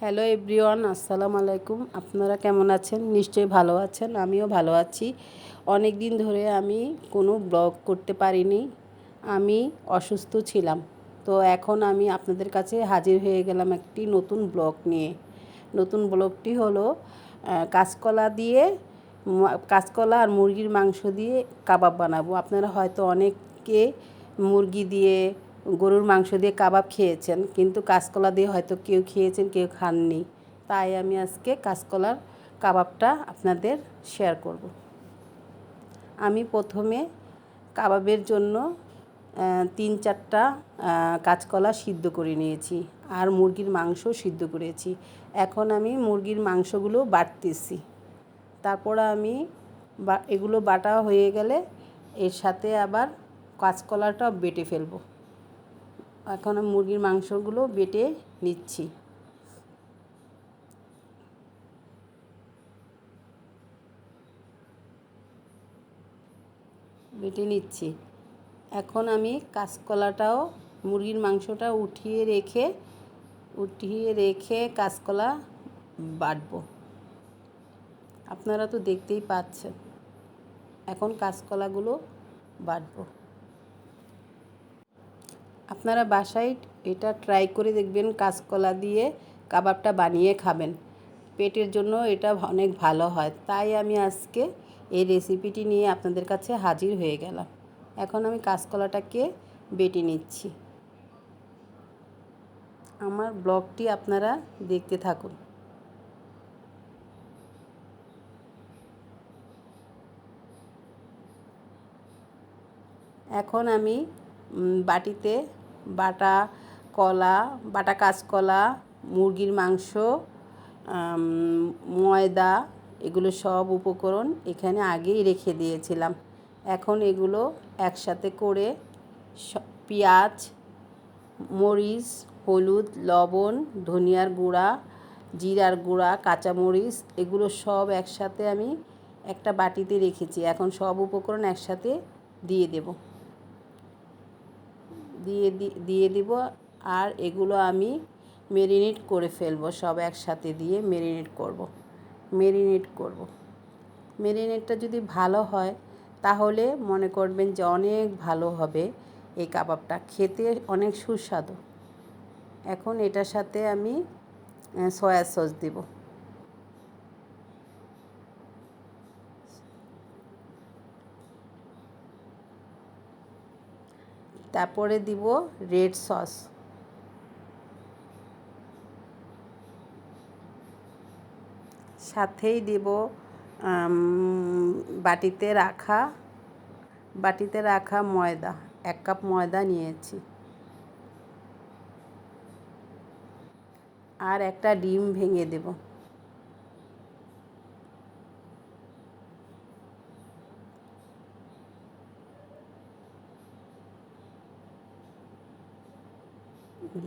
Hello everyone, আসসালামু আলাইকুম। আপনারা কেমন আছেন? নিশ্চয়ই ভালো আছেন, আমিও ভালো আছি। অনেক দিন ধরে আমি কোনো ব্লগ করতে পারিনি, আমি অসুস্থ ছিলাম। তো এখন আমি আপনাদের কাছে হাজির হয়ে গেলাম একটি নতুন ব্লগ নিয়ে। নতুন ব্লগটি হলো কাঁচকলা দিয়ে কাঁচকলা আর মুরগির মাংস দিয়ে কাবাব বানাবো। আপনারা হয়তো অনেকে মুরগি দিয়ে গরুর মাংস দিয়ে কাবাব খেয়েছেন, কিন্তু কাঁচকলা দিয়ে হয়তো কেউ খেয়েছেন, কেউ খাননি। তাই আমি আজকে কাঁচকলার কাবাবটা আপনাদের শেয়ার করব। আমি প্রথমে কাবাবের জন্য তিন চারটা কাঁচকলা সিদ্ধ করে নিয়েছি আর মুরগির মাংস সিদ্ধ করেছি। এখন আমি মুরগির মাংসগুলো বাটতেছি। তারপর আমি বা, এগুলো বাটা হয়ে গেলে এর সাথে আবার কাঁচকলাটাও বেটে ফেলব। এখন মুরগির মাংসগুলো বেটে নিচ্ছি। বেটে নিচ্ছি। এখন আমি কাঁচকলাটাও, মুরগির মাংসটা উঠিয়ে রেখে উঠিয়ে রেখে কাঁচকলা বাটব। আপনারা তো দেখতেই পাচ্ছেন, এখন কাঁচকলাগুলো বাটবো। আপনারা বাসায় এটা ট্রাই করে দেখবেন, কাঁচকলা দিয়ে কাবাবটা বানিয়ে খাবেন। পেটের জন্য এটা অনেক ভালো হয়। তাই আমি আজকে এই রেসিপিটি নিয়ে আপনাদের কাছে হাজির হয়ে গেলাম। এখন আমি কাঁচকলাটাকে বেটে নিচ্ছি। আমার ব্লগটি আপনারা দেখতে থাকুন। এখন আমি বাটিতে বাটা কলা, বাটা কাঁচকলা, মুরগির মাংস ময়দা, এগুলো সব উপকরণ এখানে আগেই রেখে দিয়েছিলাম। এখন এগুলো একসাথে করে পেঁয়াজ, মরিচ, হলুদ, লবণ, ধনিয়ার গুঁড়া, জিরার গুঁড়া, কাঁচামরিচ, এগুলো সব একসাথে আমি একটা বাটিতে রেখেছি। এখন সব উপকরণ একসাথে দিয়ে দেবো। দিয়ে দিয়ে দিব আর এগুলো আমি মেরিনেট করে ফেলব, সব একসাথে দিয়ে মেরিনেট করব। মেরিনেট করব। মেরিনেটটা যদি ভালো হয়, তাহলে মনে করবেন যে অনেক ভালো হবে এই কাবাবটা, খেতে অনেক সুস্বাদু এখন এটার সাথে আমি সয়া সস দেবো তারপরে দিব রেড সস। সাথেই দেব বাটিতে রাখা বাটিতে রাখা ময়দা, এক কাপ ময়দা নিয়েছি। আর একটা ডিম ভেঙে দেবো।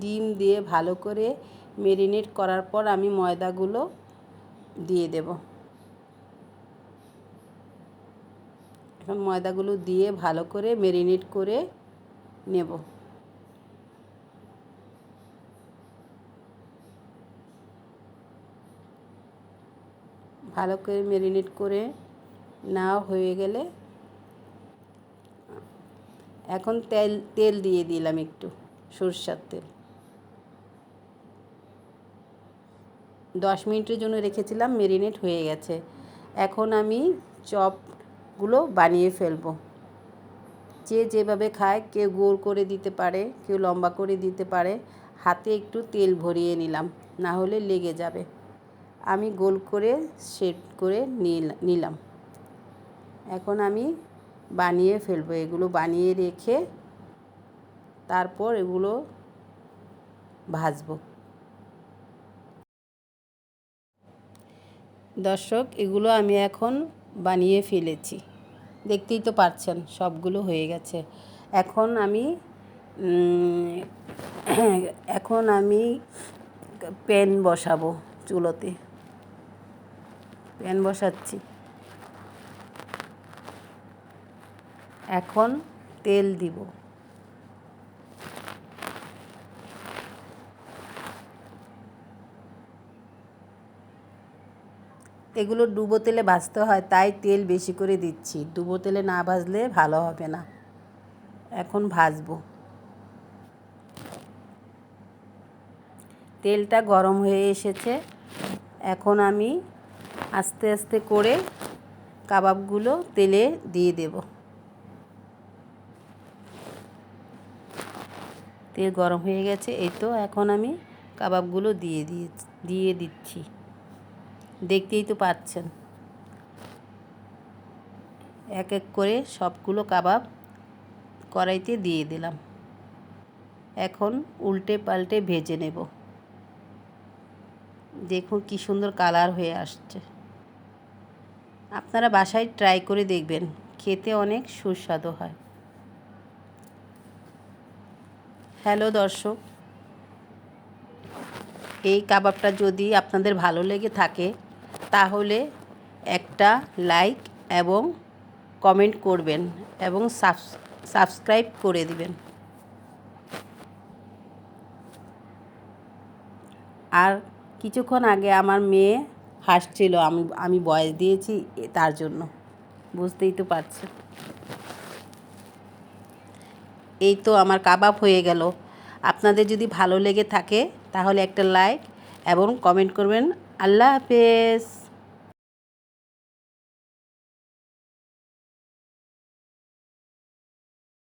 ডিম দিয়ে ভালো করে মেরিনেট করার পর আমি ময়দাগুলো দিয়ে দেব। এখন ময়দাগুলো দিয়ে ভালো করে মেরিনেট করে নেব। ভালো করে মেরিনেট করে নেওয়া হয়ে গেলে এখন তেল তেল দিয়ে দিলাম একটু সরষার তেল। দশ মিনিটের জন্য রেখেছিলাম মেরিনেট হয়ে গেছে। এখন আমি চপগুলো বানিয়ে ফেলব। যে যেভাবে খায়, কেউ গোল করে দিতে পারে, কেউ লম্বা করে দিতে পারে, হাতে একটু তেল ভরিয়ে নিলাম, না হলে লেগে যাবে। আমি গোল করে, সেট করে নিলাম। এখন আমি বানিয়ে ফেলব, এগুলো বানিয়ে রেখে তারপর এগুলো ভাজবো। দর্শক, এগুলো আমি এখন বানিয়ে ফেলেছি। দেখতেই তো পারছেন, সবগুলো হয়ে গেছে। এখন আমি এখন আমি প্যান বসাবো চুলোতে। প্যান বসাচ্ছি। এখন তেল দিব। এগুলো ডুবো তেলে ভাজতে হয়, তাই তেল বেশি করে দিচ্ছি। ডুবো তেলে না ভাজলে ভালো হবে না। এখন ভাজবো। তেলটা গরম হয়ে এসেছে। এখন আমি আস্তে আস্তে করে কাবাবগুলো তেলে দিয়ে দেব। তেল গরম হয়ে গেছে, এই তো এখন আমি কাবাবগুলো দিয়ে দিয়ে দিয়ে দিচ্ছি। দেখতেই তো পাচ্ছেন। এক এক করে সবগুলো কাবাব কড়াইতে দিয়ে দিলাম। এখন উল্টে পাল্টে ভেজে নেব। দেখুন কি সুন্দর কালার হয়ে আসছে। আপনারা বাসায় ট্রাই করে দেখবেন, খেতে অনেক সুস্বাদু হয়। হ্যালো দর্শক, এই কাবাবটা যদি আপনাদের ভালো লেগে থাকে তাহলে একটা লাইক এবং কমেন্ট করবেন এবং সাবস্ক্রাইব করে দিবেন। আর কিছুক্ষণ আগে আমার মেয়ে হাসছিল, আমি আমি বয়স দিয়েছি তার জন্য। বুঝতেই তো পারছেন এই তো আমার কাবাব হয়ে গেল। আপনাদের যদি ভালো লেগে থাকে তাহলে একটা লাইক এবং কমেন্ট করবেন। আল্লাহ হাফেজ।